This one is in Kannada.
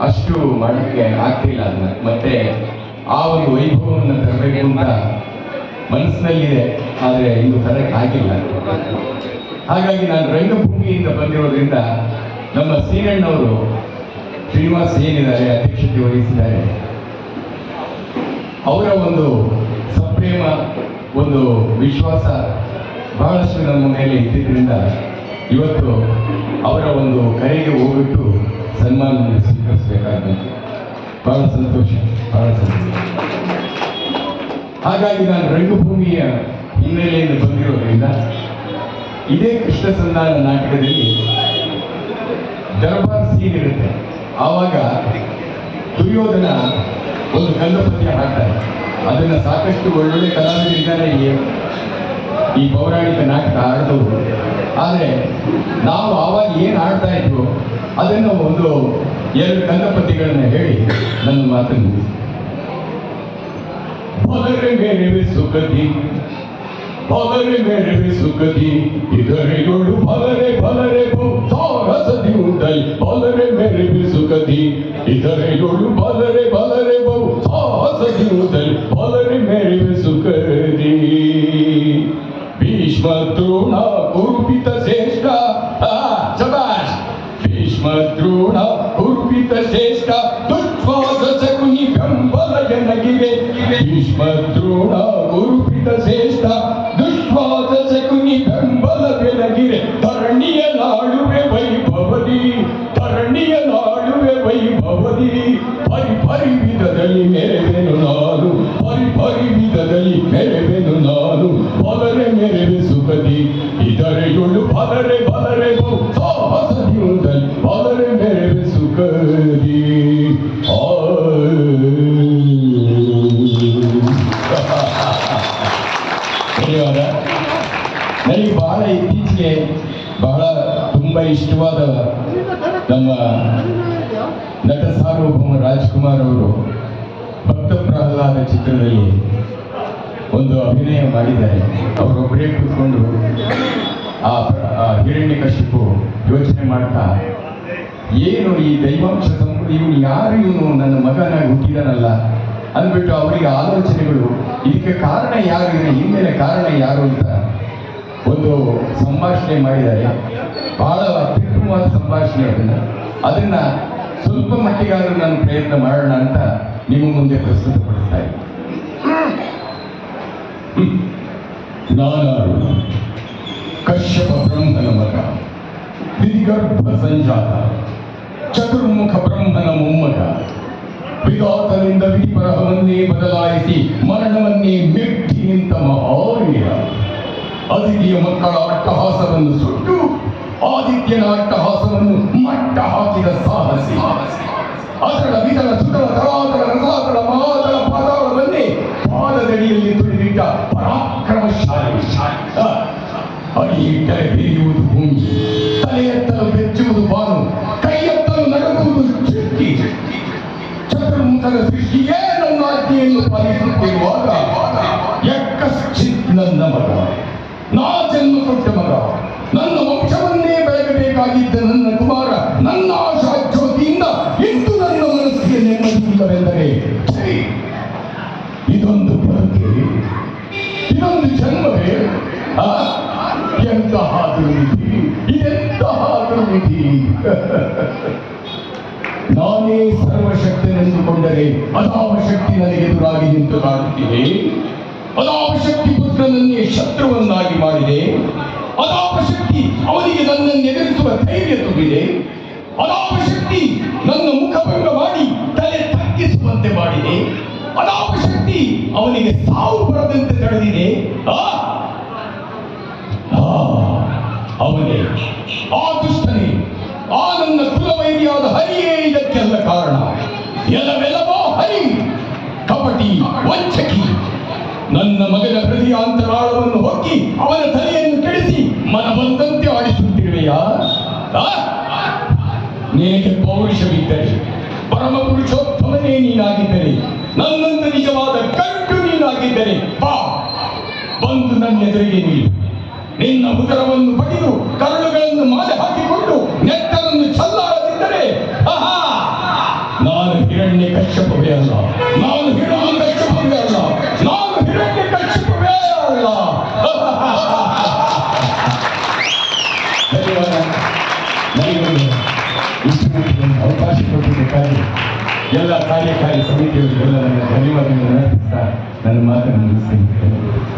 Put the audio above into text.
ಅಷ್ಟು ಮಾಡಲಿಕ್ಕೆ ಆಗ್ತಿಲ್ಲ ಅದನ್ನ ಮತ್ತೆ ಆ ಒಂದು ವೈಭವವನ್ನು ತರಬೇಕು ಅಂತ ಮನಸ್ಸಿನಲ್ಲಿದೆ. ಆದರೆ ಇನ್ನು ತರಕ್ಕೆ ಆಗಿಲ್ಲ. ಹಾಗಾಗಿ ನಾನು ರಂಗಭೂಮಿಯಿಂದ ಬಂದಿರೋದ್ರಿಂದ ನಮ್ಮ ಸೀನಣ್ಣವರು ಶ್ರೀನಿವಾಸ್ ಏನಿದ್ದಾರೆ, ಅಧ್ಯಕ್ಷತೆ ವಹಿಸಿದ್ದಾರೆ. ಅವರ ಒಂದು ಸಪ್ರೇಮ ಒಂದು ವಿಶ್ವಾಸ ಬಹಳಷ್ಟು ನಮ್ಮ ಮೇಲೆ ಇದ್ದಿದ್ದರಿಂದ ಇವತ್ತು ಅವರ ಒಂದು ಕರೆಗೆ ಹೋಗ್ಬಿಟ್ಟು ಸನ್ಮಾನವನ್ನು ಸ್ವೀಕರಿಸಬೇಕಾದಂತೆ ಬಹಳ ಸಂತೋಷ ಬಹಳ ಸಂತೋಷ. ಹಾಗಾಗಿ ನಾನು ರಂಗಭೂಮಿಯ ಹಿನ್ನೆಲೆಯನ್ನು ಬಂದಿರೋದ್ರಿಂದ ಇದೇ ಕೃಷ್ಣ ಸಂಧಾನ ನಾಟಕದಲ್ಲಿ ದರ್ಬಾರ್ ಸೀನ್ ಇರುತ್ತೆ. ಆವಾಗ ದುರ್ಯೋಧನ ಒಂದು ಕಂದಪದ್ಯ ಹಾಡ್ತಾರೆ ಅದನ್ನ ಸಾಕಷ್ಟು ಒಳ್ಳೊಳ್ಳೆ ಕಲಾವಿದರಿದ್ದಾರೆ ಈ ಪೌರಾಣಿಕ ನಾಟಕ ಆಡಿದವರು. ಆದರೆ ನಾವು ಆವಾಗ ಏನು ಆಡ್ತಾ ಇದ್ವು ಅದನ್ನು ಒಂದು ಎರಡು ಕಂದಪದ್ಯಗಳನ್ನ ಹೇಳಿ ನನ್ನ ಮಾತನ್ನು ಮುಗಿಸ್ತೀನಿ. ಬಲರೆ ಮೇರೆ ಸುಖದಿ ಬಲರೆ ಮೇರೆ ಸುಖದಿ ಇದರೆಗಳು ಬಲರೆ ಬಲರೆ ಸಾಹಸದಿ ಉಂಟೈ ಬಲರೆ ಮೇರೆ ಸುಖದಿ ಇದರೆಗಳು ಬಲರೆ ಬಲರೆ ಬಹು ಸಾಹಸದಿ ಉಂಟೈ ಬಲರೆ ಮೇರೆ ಸುಖದಿ ಭೀಷ್ಮ ದ್ರೋಣ ಕುರುಪಿತ ದ್ರೋಣ ಕುರುಪಿತ ಶ್ರೇಷ್ಠ ದುಶ್ವಾಸ ಶಕುನಿ ಬೆಂಬಲ ಜನಗಿವೆ ಭೀಷ್ಮ ದ್ರೋಣ ಗುರುಪಿತ ಶ್ರೇಷ್ಠ ದುಶ್ವಾಸ ಶಕುನಿ ಬೆಂಬಲ ಬೆಳಗಿರೆ ಧರಣಿಯ ನಾಡುವೆ ವೈಭವದಿ ಧರಣಿಯ ನಾಡುವೆ ವೈಭವದಿ ಪರಿ ಪರಿ ವಿಧದಲ್ಲಿ ಮೆರೆವೆನು ನಾನು ಪರಿ ಪರಿ ವಿಧದಲ್ಲಿ ಮೆರೆವೆನು ನಾನು ಬಲರೆ ಮೆರೆವೆ ಸುಖದಿ ಇದರೆಗಳು ಬಲರೆ ಬಲರೆ ಬಹು ಬಹಳ ತುಂಬ ಇಷ್ಟವಾದ ನಮ್ಮ ನಟ ಸಾರ್ವಭೌಮ ರಾಜ್ಕುಮಾರ್ ಅವರು ಭಕ್ತ ಪ್ರಹ್ಲಾದ ಚಿತ್ರದಲ್ಲಿ ಒಂದು ಅಭಿನಯ ಮಾಡಿದ್ದಾರೆ. ಅವರೊಬ್ಬರೇ ಕೂತ್ಕೊಂಡು ಆ ಹಿರಣ್ಯ ಹಿರಣ್ಯಕಶಿಪು ಯೋಚನೆ ಮಾಡ್ತಾ, ಏನು ಈ ದೈವಾಂಶ ಸಂಪದ ಇವನು ಯಾರು ಇವನು? ನನ್ನ ಮಗನಾಗಿ ಹುಟ್ಟಿದಾನಲ್ಲ. ಅಂದ್ಬಿಟ್ಟು ಅವರಿಗೆ ಆಲೋಚನೆಗಳು, ಇದಕ್ಕೆ ಕಾರಣ ಯಾರು? ಇನ್ನು ಹಿನ್ನೆಲೆ ಕಾರಣ ಯಾರು? ಅಂತ ಒಂದು ಸಂಭಾಷಣೆ ಮಾಡಿದ್ದಾರೆ. ಬಹಳ ಅತ್ಯುತ್ತಮವಾದ ಸಂಭಾಷಣೆ ಅದನ್ನ. ಅದನ್ನ ಸ್ವಲ್ಪ ಮಟ್ಟಿಗಾದ್ರೂ ನಾನು ಪ್ರಯತ್ನ ಮಾಡೋಣ ಅಂತ ನಿಮ್ಮ ಮುಂದೆ ಪ್ರಸ್ತುತಪಡಿಸ್ತಾ ಇದ್ದೀನಿ. ಕಶ್ಯಪ ಬ್ರಹ್ಮನ ಮಗ. ದಿಗರ್ಭ ಸಂಜಾತ. ಚತುರ್ಮುಖ ಬ್ರಹ್ಮನ ಮೊಮ್ಮಗ. ವಿಘಾತನಿಂದ ವಿಧಿಪರಹವನ್ನೇ ಬದಲಾಯಿಸಿ ಮರಣವನ್ನೇ ಮೆಟ್ಟಿ ನಿಂತ ಮಹಾವೀರ ಅದಿತಿಯ ಮಕ್ಕಳ ಅಟ್ಟಹಾಸವನ್ನು ಸುಟ್ಟು ಆದಿತ್ಯನ ಅಟ್ಟಹಾಸವನ್ನು ಮಟ್ಟ ಹಾಕಿದ ಸಾಹಸಿ ಅದರ ವಿಧರ ಸುತಲ ತರಾತಲ ರಸಾತಲ ಮಹಾತಲ ಪಾತಾಳವನ್ನೇ ಪಾದದಡಿಯಲ್ಲಿ ತುಳಿದಿಟ್ಟ ಪರಾಕ್ರಮಶಾಲಿ ಆ, ಅಡಿಯಿಟ್ಟರೆ ಬೆರೆಯುವುದು ಭೂಮಿ ತಲೆ ಎತ್ತಲು ಬೆಚ್ಚುವುದು ಬಾನು ಕೈ ಎತ್ತಲು ನಡುಗುವುದು ಚಿಟ್ಟಿ ಚತುರ್ಮುಖದ ಸೃಷ್ಟಿಯೇ ನನ್ನ ಆಜ್ಞೆಯನ್ನು ಪಾಲಿಸುತ್ತಿರುವಾಗ ಯಕ್ಕಶ್ಚಿತ್ ನನ್ನ ಮಗ ನಾ ಜನ್ಮ ಕೊಟ್ಟ ನನ್ನ ವಂಶವನ್ನೇ ಬೆಳಗಬೇಕಾಗಿದ್ದ ನನ್ನ ಕುಮಾರ ನನ್ನ ಆಶಾ ಜ್ಯೋತಿಯಿಂದ ಇಂದು ನನ್ನ ಮನಸ್ಸಿಗೆ ನೆಮ್ಮದಿಯಿಲ್ಲವೆಂದರೆ ಇದೊಂದು ಬದುಕೆ ಇದೊಂದು ಜನ್ಮವೇ? ಎಂತಹ ದುರ್ವಿಧಿ ಇದೆಂತಹ ದುರ್ವಿಧಿ ನಾನೇ ಸರ್ವಶಕ್ತನೆಂದುಕೊಂಡರೆ ಅದಾವ ಶಕ್ತಿ ನನಗೆ ಎದುರಾಗಿ ನಿಂತು ಕಾಡುತ್ತಿದೆ ಅದಾವ ಶಕ್ತಿ ಪುತ್ರನನ್ನೇ ಶತ್ರುವನ್ನಾಗಿ ಮಾಡಿದೆ. ಅದಾವಶಕ್ತಿ ಅವನಿಗೆ ನನ್ನನ್ನು ಎದುರಿಸುವ ಧೈರ್ಯ ತುಂಬಿದೆ. ಅದಾವಶಕ್ತಿ ನನ್ನ ಮುಖಭಂಗ ಮಾಡಿ ತಲೆ ತಗ್ಗಿಸುವಂತೆ ಮಾಡಿದೆ. ಅದಾವಶಕ್ತಿ ಅವನಿಗೆ ಸಾವು ಬರದಂತೆ ತಡೆದಿದೆ. ಅವನೇ, ಆ ದುಷ್ಟನೇ, ಆ ನನ್ನ ಕುಲವೈರಿಯಾದ ಹರಿಯೇ ಇದಕ್ಕೆಲ್ಲ ಕಾರಣ. ಎಲ್ಲವೆಲ್ಲವೋ ಹರಿ, ಕಪಟಿ ವಂಚಕಿ. ನನ್ನ ಮಗನ ಹೃದಯ ಅಂತರಾಳವನ್ನು ಹೊಕ್ಕಿ ಅವನ ತಲೆಯನ್ನು ಕೆಡಿಸಿ ಮನ ಬಂದಂತೆ ಆಡಿಸುತ್ತಿರುವೆಯಾ? ನಿನಗೆ ಪೌರುಷವಿದ್ದರೆ ಪರಮ ಪುರುಷೋತ್ತಮನೇ ನೀನಾಗಿದ್ದರೆ, ನನ್ನಂತ ನಿಜವಾದ ಕಟ್ಟು ನೀನಾಗಿದ್ದರೆ, ಬಾ. ಬಂದು ನನ್ನ ಎದುರಿಗೆ ನೀನು ನಿನ್ನ ಉದರವನ್ನು ಪಡೆದು ಕರುಳುಗಳನ್ನು ಮಾಲೆ ಹಾಕಿಕೊಂಡು ನೆತ್ತರನ್ನು ಚಲ್ಲಾಡದಿದ್ದರೆ ನಾನು ಹಿರಣ್ಯ ಕಶ್ಯಪವೇ ಅಲ್ಲ. ನಾನು ಹಿರಣ್ಯ ಅವಕಾಶ ಕೊಟ್ಟಿದ್ದಕ್ಕಾಗಿ ಎಲ್ಲ ಕಾರ್ಯಕಾರಿ ಸಮಿತಿಯವರಿಗೆಲ್ಲ ನನ್ನ ಧನ್ಯವಾದಗಳನ್ನು ಅರ್ಪಿಸ್ತಾ ನನ್ನ ಮಾತನ್ನು ಮುಗಿಸ್ತೇನೆ